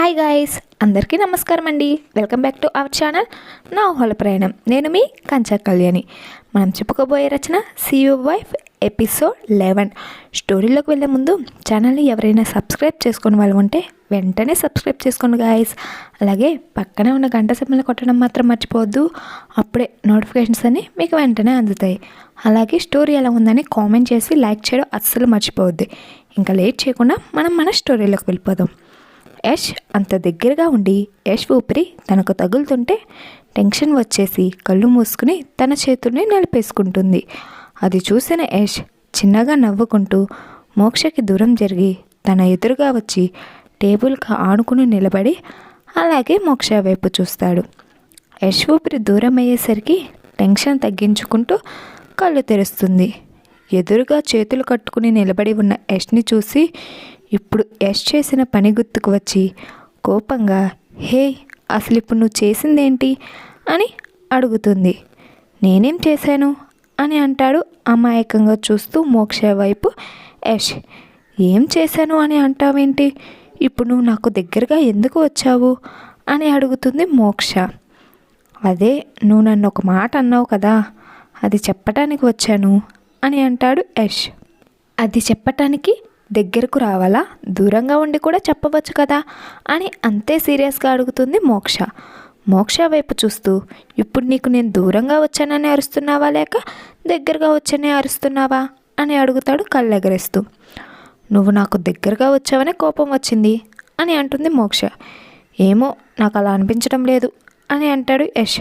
Hi guys అందరికీ నమస్కారం అండి. Welcome back to our channel నా హోల ప్రయాణం. నేను మీ కంచా కళ్యాణి. మనం చెప్పుకోబోయే Rachana CEO wife episode eleven స్టోరీలోకి వెళ్ళే ముందు ఛానల్ని ఎవరైనా సబ్స్క్రైబ్ చేసుకుని వాళ్ళు ఉంటే వెంటనే సబ్స్క్రైబ్ చేసుకోండి గాయస్ అలాగే పక్కనే ఉన్న గంట సింబల్ని కొట్టడం మాత్రం మర్చిపోవద్దు. అప్పుడే నోటిఫికేషన్స్ అన్నీ మీకు వెంటనే అందుతాయి. అలాగే స్టోరీ ఎలా ఉందని కామెంట్ చేసి లైక్ చేయడం అస్సలు మర్చిపోవద్దు. ఇంకా లేట్ చేయకుండా మనం మన స్టోరీలోకి వెళ్ళిపోదాం. యష్ అంత దగ్గరగా ఉండి యష్ ఊపిరి తనకు తగులుతుంటే టెన్షన్ వచ్చేసి కళ్ళు మూసుకుని తన చేతుల్ని నలిపేసుకుంటుంది. అది చూసిన యష్ చిన్నగా నవ్వుకుంటూ మోక్షకి దూరం జరిగి తన ఎదురుగా వచ్చి టేబుల్కి ఆనుకుని నిలబడి అలాగే మోక్ష వైపు చూస్తాడు. యష్ ఊపిరి దూరం అయ్యేసరికి టెన్షన్ తగ్గించుకుంటూ కళ్ళు తెరుస్తుంది. ఎదురుగా చేతులు కట్టుకుని నిలబడి ఉన్న యష్ని చూసి ఇప్పుడు యష్ చేసిన పని గుర్తుకు వచ్చి కోపంగా హే అసలు ఇప్పుడు నువ్వు చేసిందేంటి? అని అడుగుతుంది. నేనేం చేశాను? అని అంటాడు అమాయకంగా చూస్తూ మోక్ష వైపు యష్. ఏం చేశాను? అని అంటావేంటి? ఇప్పుడు నువ్వు నాకు దగ్గరగా ఎందుకు వచ్చావు? అని అడుగుతుంది మోక్ష. అదే నువ్వు నన్ను ఒక మాట అన్నావు కదా అది చెప్పటానికి వచ్చాను అని అంటాడు యష్. అది చెప్పటానికి దగ్గరకు రావాలా? దూరంగా ఉండి కూడా చెప్పవచ్చు కదా? అని అంతే సీరియస్గా అడుగుతుంది మోక్ష. మోక్ష వైపు చూస్తూ ఇప్పుడు నీకు నేను దూరంగా వచ్చానని అరుస్తున్నావా లేక దగ్గరగా వచ్చానే అరుస్తున్నావా? అని అడుగుతాడు కళ్ళెగరేస్తూ. నువ్వు నాకు దగ్గరగా వచ్చావనే కోపం వచ్చింది అని అంటుంది మోక్ష. ఏమో నాకు అలా అనిపించడం లేదు అని అంటాడు యష్.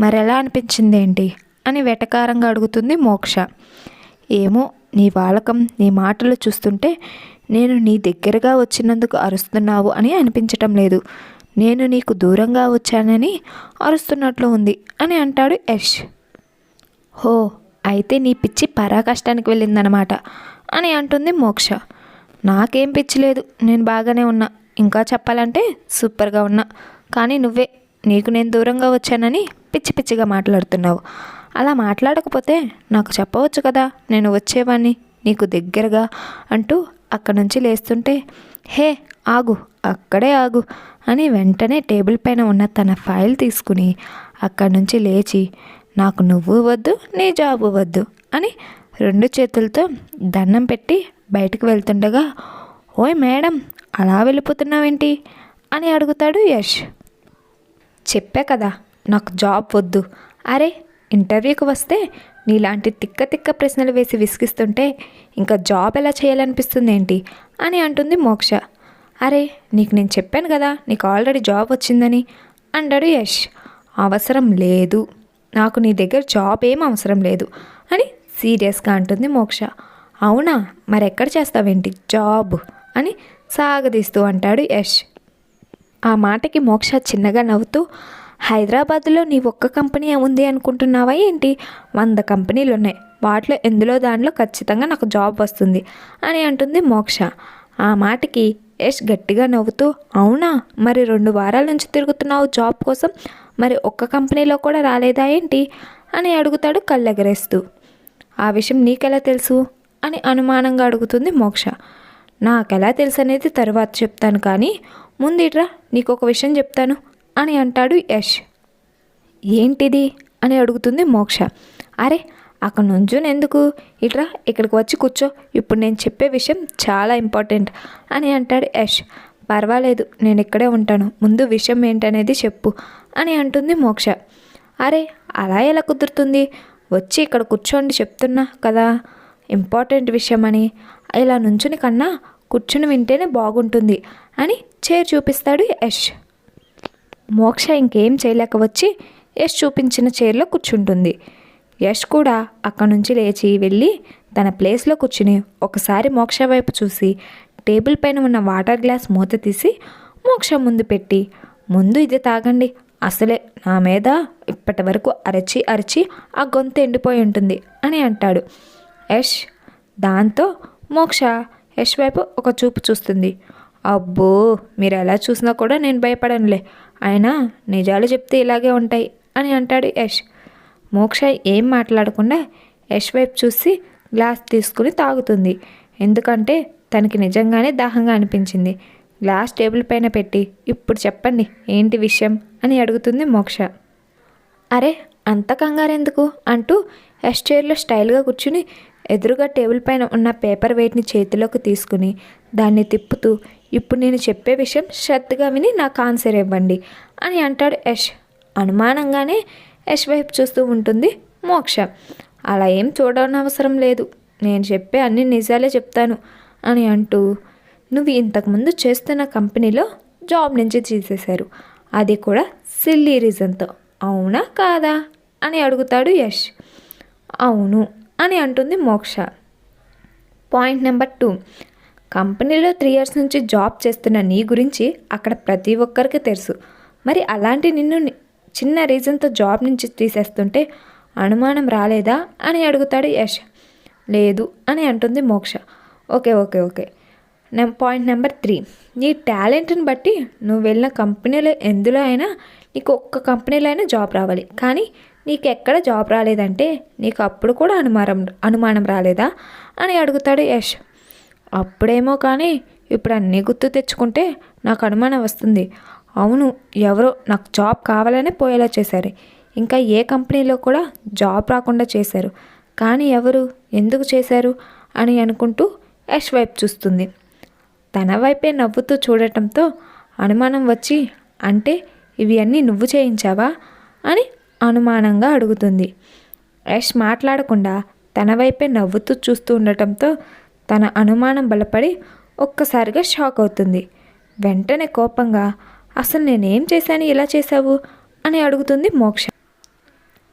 మరెలా అనిపించింది ఏంటి? అని వెటకారంగా అడుగుతుంది మోక్ష. ఏమో నీ వాలకం నీ మాటలు చూస్తుంటే నేను నీ దగ్గరగా వచ్చినందుకు అరుస్తున్నావు అని అనిపించటం లేదు. నేను నీకు దూరంగా వచ్చానని అరుస్తున్నట్లు ఉంది అని అంటాడు యష్. హో అయితే నీ పిచ్చి పరాకష్టానికి వెళ్ళిందనమాట అని అంటుంది మోక్ష. నాకేం పిచ్చి లేదు నేను బాగానే ఉన్నా. ఇంకా చెప్పాలంటే సూపర్గా ఉన్నా. కానీ నువ్వే నీకు నేను దూరంగా వచ్చానని పిచ్చి పిచ్చిగా మాట్లాడుతున్నావు. అలా మాట్లాడకపోతే నాకు చెప్పవచ్చు కదా నేను వచ్చేవాడిని నీకు దగ్గరగా అంటూ అక్కడి నుంచి లేస్తుంటే హే ఆగు అక్కడే ఆగు అని వెంటనే టేబుల్ పైన ఉన్న తన ఫైల్ తీసుకుని అక్కడి నుంచి లేచి నాకు నువ్వు వద్దు నీ జాబు వద్దు అని రెండు చేతులతో దండం పెట్టి బయటకు వెళ్తుండగా ఓయ్ మేడం అలా వెళ్ళిపోతున్నావేంటి? అని అడుగుతాడు యష్. చెప్పా కదా నాకు జాబ్ వద్దు. అరే ఇంటర్వ్యూకి వస్తే నీలాంటి తిక్క తిక్క ప్రశ్నలు వేసి విసిగిస్తుంటే ఇంకా జాబ్ ఎలా చేయాలనిపిస్తుంది ఏంటి అని అంటుంది మోక్ష. అరే నీకు నేను చెప్పాను కదా నీకు ఆల్రెడీ జాబ్ వచ్చిందని అంటాడు యష్. అవసరం లేదు. నాకు నీ దగ్గర జాబ్ ఏం అవసరం లేదు అని సీరియస్గా అంటుంది మోక్ష. అవునా? మరి ఎక్కడ చేస్తావేంటి? జాబ్ అని సాగదీస్తూ అంటాడు యష్. ఆ మాటకి మోక్ష చిన్నగా నవ్వుతూ హైదరాబాద్లో నీ ఒక్క కంపెనీ ఉంది అనుకుంటున్నావా ఏంటి? వంద కంపెనీలు ఉన్నాయి వాటిలో ఎందులో దానిలో ఖచ్చితంగా నాకు జాబ్ వస్తుంది అని అంటుంది మోక్ష. ఆ మాటకి యష్ గట్టిగా నవ్వుతూ అవునా? మరి రెండు వారాల నుంచి తిరుగుతున్నావు జాబ్ కోసం? మరి ఒక్క కంపెనీలో కూడా రాలేదా ఏంటి? అని అడుగుతాడు కళ్ళెగరేస్తూ. ఆ విషయం నీకెలా తెలుసు? అని అనుమానంగా అడుగుతుంది మోక్ష. నాకెలా తెలుసు అనేది తర్వాత చెప్తాను కానీ ముందిట్రా నీకు ఒక విషయం చెప్తాను. అని అంటాడు యష్. ఏంటిది? అని అడుగుతుంది మోక్ష. అరే అక్కడ నుంచుని ఎందుకు? ఇట్రా ఇక్కడికి వచ్చి కూర్చో. ఇప్పుడు నేను చెప్పే విషయం చాలా ఇంపార్టెంట్ అని అంటాడు యష్. పర్వాలేదు నేను ఇక్కడే ఉంటాను. ముందు విషయం ఏంటనేది చెప్పు అని అంటుంది మోక్ష. అరే అలా ఎలా కుదురుతుంది? వచ్చి ఇక్కడ కూర్చోండి చెప్తున్నా కదా. ఇంపార్టెంట్ విషయం అని ఇలా నుంచుని కన్నా కూర్చుని వింటేనే బాగుంటుంది అని చైర్ చూపిస్తాడు యష్. మోక్ష ఇంకేం చేయలేక వచ్చి యష్ చూపించిన చైర్లో కూర్చుంటుంది. యష్ కూడా అక్కడి నుంచి లేచి వెళ్ళి తన ప్లేస్లో కూర్చుని ఒకసారి మోక్ష వైపు చూసి టేబుల్ పైన ఉన్న వాటర్ గ్లాస్ మూత తీసి మోక్ష ముందు పెట్టి ముందు ఇది తాగండి. అసలే నా మీద ఇప్పటి వరకు అరచి అరిచి ఆ గొంతు ఎండిపోయి ఉంటుంది అని అంటాడు. యష్ దాంతో మోక్ష యష్ వైపు ఒక చూపు చూస్తుంది. అబ్బో! మీరు ఎలా చూసినా కూడా నేను భయపడనులే. అయినా నిజాలు చెప్తే ఇలాగే ఉంటాయి అని అంటాడు యష్. మోక్ష ఏం మాట్లాడకుండా యష్ వైపు చూసి గ్లాస్ తీసుకుని తాగుతుంది. ఎందుకంటే తనకి నిజంగానే దాహంగా అనిపించింది. గ్లాస్ టేబుల్ పైన పెట్టి ఇప్పుడు చెప్పండి ఏంటి విషయం? అని అడుగుతుంది మోక్ష. అరే అంత కంగారెందుకు? అంటూ ఎస్ చైర్లో స్టైల్గా కూర్చుని ఎదురుగా టేబుల్ పైన ఉన్న పేపర్ వెయిట్ని చేతిలోకి తీసుకుని దాన్ని తిప్పుతూ ఇప్పుడు నేను చెప్పే విషయం శ్రద్ధగా విని నాకు ఆన్సర్ ఇవ్వండి అని అంటాడు యష్. అనుమానంగానే యష్ వైపు చూస్తూ ఉంటుంది మోక్ష. అలా ఏం చూడనవసరం లేదు. నేను చెప్పే అన్ని నిజాలే చెప్తాను అని అంటూ నువ్వు ఇంతకుముందు చేస్తున్న కంపెనీలో జాబ్ నుంచి తీసేశారు. అది కూడా సిల్లీ రీజన్తో. అవునా కాదా అని అడుగుతాడు యష్. అవును అని అంటుంది మోక్ష. Point number two. కంపెనీలో త్రీ ఇయర్స్ నుంచి జాబ్ చేస్తున్న నీ గురించి అక్కడ ప్రతి ఒక్కరికి తెలుసు. మరి అలాంటి నిన్ను చిన్న రీజన్తో జాబ్ నుంచి తీసేస్తుంటే అనుమానం రాలేదా అని అడుగుతాడు యష్. లేదు అని అంటుంది Moksha. Okay okay okay. Point number three నీ టాలెంట్ని బట్టి నువ్వు వెళ్ళిన కంపెనీలో ఎందులో అయినా నీకు ఒక్క కంపెనీలో అయినా జాబ్ రావాలి. కానీ నీకు ఎక్కడ జాబ్ రాలేదంటే నీకు అప్పుడు కూడా అనుమానం అనుమానం రాలేదా అని అడుగుతాడు యష్. అప్పుడేమో కానీ ఇప్పుడు అన్నీ గుర్తు తెచ్చుకుంటే నాకు అనుమానం వస్తుంది. అవును ఎవరో నాకు జాబ్ కావాలనే పోయేలా చేశారు. ఇంకా ఏ కంపెనీలో కూడా జాబ్ రాకుండా చేశారు. కానీ ఎవరు? ఎందుకు చేశారు? అని అనుకుంటూ యష్ వైపు చూస్తుంది. తన వైపే నవ్వుతూ చూడటంతో అనుమానం వచ్చి అంటే ఇవి అన్నీ నువ్వు చేయించావా? అని అనుమానంగా అడుగుతుంది. యష్ మాట్లాడకుండా తన వైపే నవ్వుతూ చూస్తూ ఉండటంతో తన అనుమానం బలపడి ఒక్కసారిగా షాక్ అవుతుంది. వెంటనే కోపంగా అసలు నేనేం చేశాను? ఇలా చేశావు? అని అడుగుతుంది మోక్ష.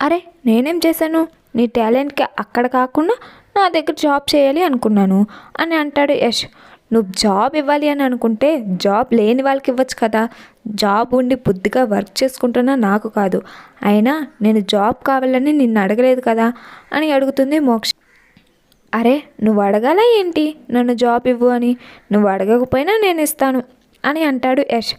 అరే నేనేం చేశాను? నీ టాలెంట్కి అక్కడ కాకుండా నా దగ్గర జాబ్ చేయాలి అనుకున్నాను అని అంటాడు యష్. నువ్వు జాబ్ ఇవ్వాలి అని అనుకుంటే జాబ్ లేని వాళ్ళకి ఇవ్వచ్చు కదా. జాబ్ ఉండి బుద్ధిగా వర్క్ చేసుకుంటున్నా నాకు కాదు. అయినా నేను జాబ్ కావాలని నిన్ను అడగలేదు కదా అని అడుగుతుంది మోక్ష. అరే నువ్వు అడగాల ఏంటి? నన్ను జాబ్ ఇవ్వు అని. నువ్వు అడగకపోయినా నేను ఇస్తాను అని అంటాడు యష్.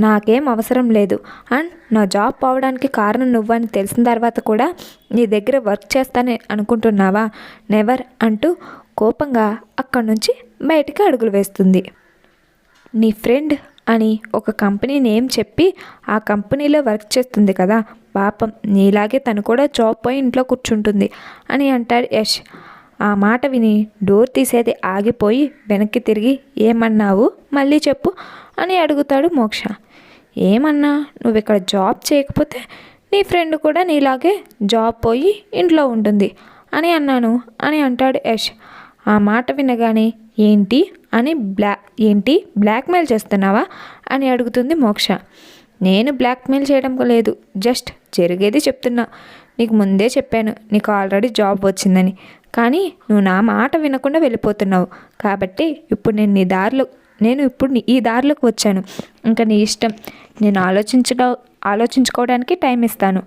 నాకేం అవసరం లేదు. అండ్ నా జాబ్ పోవడానికి కారణం నువ్వని తెలిసిన తర్వాత కూడా నీ దగ్గర వర్క్ చేస్తానే అనుకుంటున్నావా? నెవర్ అంటూ కోపంగా అక్కడి నుంచి బయటికి అడుగులు వేస్తుంది. నీ ఫ్రెండ్ అని ఒక కంపెనీ నేమ్ చెప్పి ఆ కంపెనీలో వర్క్ చేస్తుంది కదా. పాపం నీలాగే తను కూడా జాబ్ పోయి ఇంట్లో కూర్చుంటుంది అని అంటాడు యష్. ఆ మాట విని డోర్ తీసేది ఆగిపోయి వెనక్కి తిరిగి ఏమన్నావు? మళ్ళీ చెప్పు అని అడుగుతాడు మోక్ష. ఏమన్నా? నువ్వు ఇక్కడ జాబ్ చేయకపోతే నీ ఫ్రెండ్ కూడా నీలాగే జాబ్ పోయి ఇంట్లో ఉంటుంది అని అన్నాను అని అంటాడు యష్. ఆ మాట వినగానే ఏంటి? అని బ్లా ఏంటి? బ్లాక్మెయిల్ చేస్తున్నావా? అని అడుగుతుంది మోక్ష. నేను బ్లాక్మెయిల్ చేయడం లేదు. జస్ట్ జరిగేది చెప్తున్నా. నీకు ముందే చెప్పాను నీకు ఆల్రెడీ జాబ్ వచ్చిందని. కానీ నువ్వు నా మాట వినకుండా వెళ్ళిపోతున్నావు. కాబట్టి ఇప్పుడు నేను నీ దారిలో నేను ఇప్పుడు ఈ దారిలోకి వచ్చాను. ఇంకా నీ ఇష్టం. నేను ఆలోచించడం ఆలోచించుకోవడానికి టైం ఇస్తాను.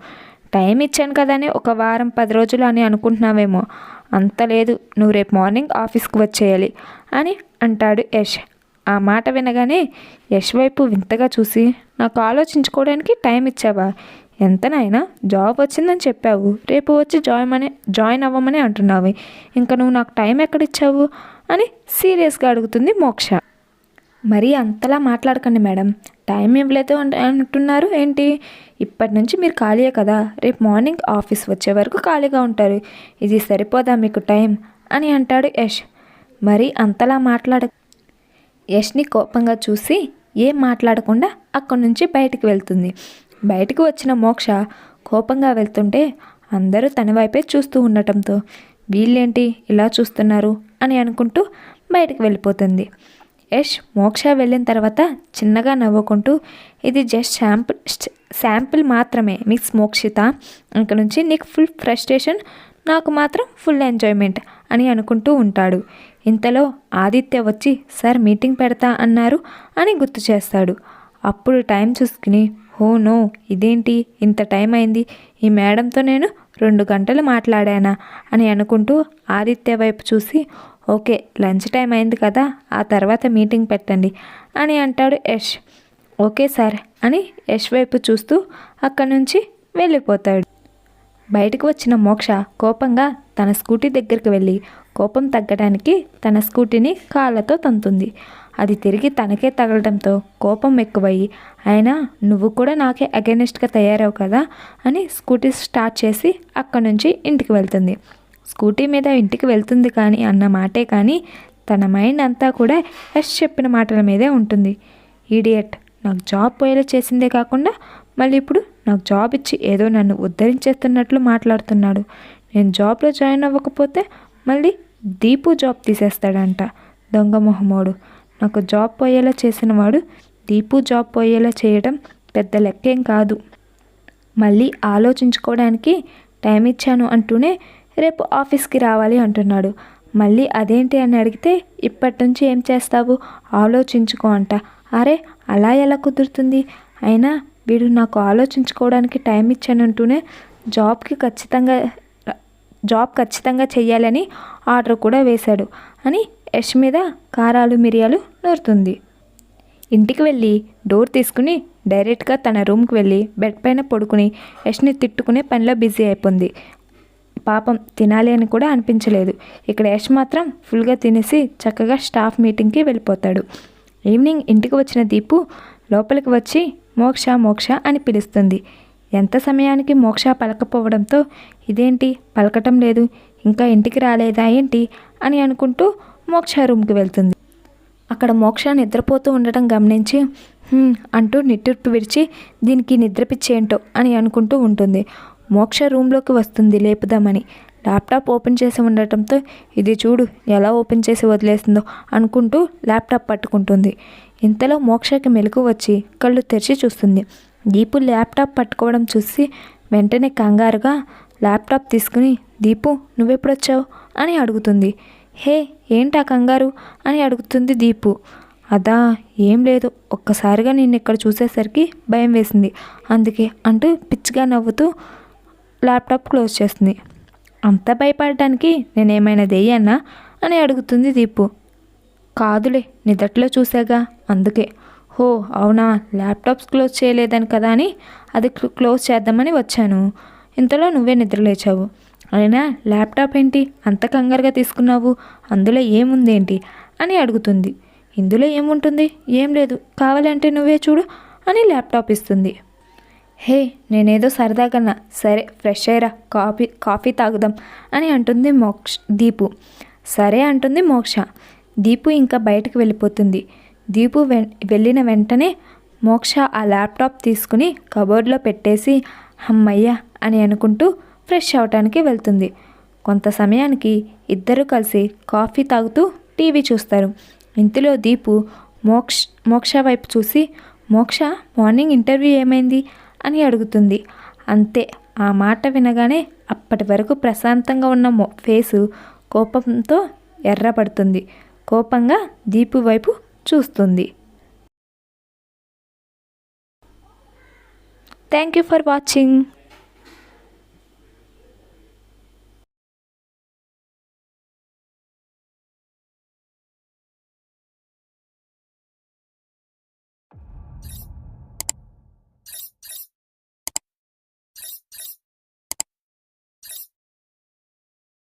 టైం ఇచ్చాను కదని ఒక వారం పది రోజులు అని అనుకుంటున్నావేమో. అంత లేదు. నువ్వు రేపు మార్నింగ్ ఆఫీస్కి వచ్చేయాలి అని అంటాడు యష్. ఆ మాట వినగానే యష్ వైపు వింతగా చూసి నాకు ఆలోచించుకోవడానికి టైం ఇచ్చావా? ఎంతనైనా జాబ్ వచ్చిందని చెప్పావు. రేపు వచ్చి జాయిన్ అని జాయిన్ అవ్వమని అంటున్నావు. ఇంకా నువ్వు నాకు టైం ఎక్కడిచ్చావు? అని సీరియస్గా అడుగుతుంది మోక్ష. మరీ అంతలా మాట్లాడకండి మేడం. టైం ఇవ్వలేదు అంటున్నారు ఏంటి? ఇప్పటి నుంచి మీరు ఖాళీయే కదా. రేపు మార్నింగ్ ఆఫీస్ వచ్చే వరకు ఖాళీగా ఉంటారు. ఇది సరిపోదా మీకు టైం? అని అంటాడు యష్. మరి అంతలా మాట్లాడ యష్ని కోపంగా చూసి ఏం మాట్లాడకుండా అక్కడి నుంచి బయటికి వెళ్తుంది. బయటికి వచ్చిన మోక్ష కోపంగా వెళ్తుంటే అందరూ తన వైపే చూస్తూ ఉండటంతో వీళ్ళేంటి ఇలా చూస్తున్నారు అని అనుకుంటూ బయటికి వెళ్ళిపోతుంది. యష్ మోక్ష వెళ్ళిన తర్వాత చిన్నగా నవ్వుకుంటూ ఇది జస్ట్ శాంపుల్ శాంపుల్ మాత్రమే మిక్స్ మోక్షిత. ఇక్కడ నుంచి నీకు ఫుల్ ఫ్రస్ట్రేషన్ నాకు మాత్రం ఫుల్ ఎంజాయ్మెంట్ అని అనుకుంటూ ఉంటాడు. ఇంతలో ఆదిత్య వచ్చి సార్ మీటింగ్ పెడతా అన్నారు అని గుర్తు చేస్తాడు. అప్పుడు టైం చూసుకుని హో నో ఇదేంటి? ఇంత టైం అయింది. ఈ మేడంతో నేను రెండు గంటలు మాట్లాడానా? అని అనుకుంటూ ఆదిత్య వైపు చూసి ఓకే లంచ్ టైం అయింది కదా ఆ తర్వాత మీటింగ్ పెట్టండి అని అంటాడు యష్. ఓకే సార్ అని యష్ వైపు చూస్తూ అక్కడి నుంచి వెళ్ళిపోతాడు. బయటకు వచ్చిన మోక్ష కోపంగా తన స్కూటీ దగ్గరికి వెళ్ళి కోపం తగ్గడానికి తన స్కూటీని కాళ్ళతో తంతుంది. అది తిరిగి తనకే తగలడంతో కోపం ఎక్కువయ్యి అయినా నువ్వు కూడా నాకే అగెనిస్ట్గా తయారావు కదా అని స్కూటీ స్టార్ట్ చేసి అక్కడి నుంచి ఇంటికి వెళ్తుంది. స్కూటీ మీద ఇంటికి వెళ్తుంది కానీ అన్న మాటే కానీ తన మైండ్ అంతా కూడా ఎస్ చెప్పిన మాటల మీదే ఉంటుంది. ఈడియట్ నాకు జాబ్ పోయేలా చేసిందే కాకుండా మళ్ళీ ఇప్పుడు నాకు జాబ్ ఇచ్చి ఏదో నన్ను ఉద్ధరించేస్తున్నట్లు మాట్లాడుతున్నాడు. నేను జాబ్లో జాయిన్ అవ్వకపోతే మళ్ళీ దీపు జాబ్ తీసేస్తాడంట దొంగ మొహమోడు. నాకు జాబ్ పోయేలా చేసిన వాడు దీపు జాబ్ పోయేలా చేయడం పెద్ద లెక్కేం కాదు. మళ్ళీ ఆలోచించుకోవడానికి టైం ఇచ్చాను అంటూనే రేపు ఆఫీస్కి రావాలి అంటున్నాడు. మళ్ళీ అదేంటి అని అడిగితే ఇప్పటి నుంచి ఏం చేస్తావు? ఆలోచించుకో అంట. అరే అలా ఎలా కుదురుతుంది? అయినా వీడు నాకు ఆలోచించుకోవడానికి టైం ఇచ్చానంటూనే జాబ్కి ఖచ్చితంగా జాబ్ ఖచ్చితంగా చెయ్యాలని ఆర్డర్ కూడా వేశాడు అని యష్ మీద కారాలు మిరియాలు నూరుతుంది. ఇంటికి వెళ్ళి డోర్ తీసుకుని డైరెక్ట్గా తన రూమ్కి వెళ్ళి బెడ్ పైన పడుకుని యష్ని తిట్టుకునే పనిలో బిజీ అయిపోయింది పాపం తినాలి అని కూడా అనిపించలేదు. ఇక్కడ యష్ మాత్రం ఫుల్గా తినేసి చక్కగా స్టాఫ్ మీటింగ్కి వెళ్ళిపోతాడు. ఈవినింగ్ ఇంటికి వచ్చిన దీపు లోపలికి వచ్చి మోక్ష మోక్ష అని పిలుస్తుంది. ఎంత సమయానికి మోక్ష పలకపోవడంతో ఇదేంటి? పలకటం లేదు. ఇంకా ఇంటికి రాలేదా ఏంటి? అని అనుకుంటూ మోక్ష రూమ్కి వెళ్తుంది. అక్కడ మోక్ష నిద్రపోతూ ఉండటం గమనించి అంటూ నిట్టూర్పు విడిచి దీనికి నిద్రపిచ్చేంటో అని అనుకుంటూ ఉంటుంది. మోక్ష రూమ్లోకి వస్తుంది లేపుదామని. ల్యాప్టాప్ ఓపెన్ చేసి ఉండటంతో ఇది చూడు ఎలా ఓపెన్ చేసి వదిలేసిందో అనుకుంటూ ల్యాప్టాప్ పట్టుకుంటుంది. ఇంతలో మోక్షకి మెలకు వచ్చి కళ్ళు తెరిచి చూస్తుంది. దీపు ల్యాప్టాప్ పట్టుకోవడం చూసి వెంటనే కంగారుగా ల్యాప్టాప్ తీసుకుని దీపు నువ్వెప్పుడొచ్చావు? అని అడుగుతుంది. హే ఏంటా కంగారు? అని అడుగుతుంది దీపు. అదా ఏం లేదు. ఒక్కసారిగా నిన్ను ఇక్కడ చూసేసరికి భయం వేసింది. అందుకే అంటూ పిచ్చిగా నవ్వుతూ ల్యాప్టాప్ క్లోజ్ చేస్తుంది. అంత భయపడటానికి నేనేమైనా దెయ్యానా అని అడుగుతుంది దీపు. కాదులే నిదట్లో చూసాగా అందుకే హో అవునా ల్యాప్టాప్స్ క్లోజ్ చేయలేదని కదా అని అది క్లోజ్ చేద్దామని వచ్చాను. ఇంతలో నువ్వే నిద్రలేచావు. అయినా ల్యాప్టాప్ ఏంటి? అంత కంగారుగా తీసుకున్నావు. అందులో ఏముందేంటి? అని అడుగుతుంది. ఇందులో ఏముంటుంది? ఏం లేదు. కావాలంటే నువ్వే చూడు అని ల్యాప్టాప్ ఇస్తుంది. హే నేనేదో సరదాగన్నా. సరే ఫ్రెష్ అయ్యరా. కాఫీ కాఫీ తాగుదాం అని అంటుంది మోక్ష దీపు. సరే అంటుంది మోక్ష. దీపు ఇంకా బయటకు వెళ్ళిపోతుంది. దీపు వె- వెళ్ళిన వెంటనే మోక్ష ఆ ల్యాప్టాప్ తీసుకుని కబోర్డ్లో పెట్టేసి అమ్మయ్య అని అనుకుంటూ ఫ్రెష్ అవటానికి వెళ్తుంది. కొంత సమయానికి ఇద్దరు కలిసి కాఫీ తాగుతూ టీవీ చూస్తారు. ఇంతలో దీపు మోక్ష మోక్ష వైపు చూసి మోక్ష మార్నింగ్ ఇంటర్వ్యూ ఏమైంది? అని అడుగుతుంది. అంతే ఆ మాట వినగానే అప్పటి వరకు ప్రశాంతంగా ఉన్న మో ఫేసు కోపంతో ఎర్రపడుతుంది కోపంగా దీపు వైపు చూస్తుంది. Thank you for watching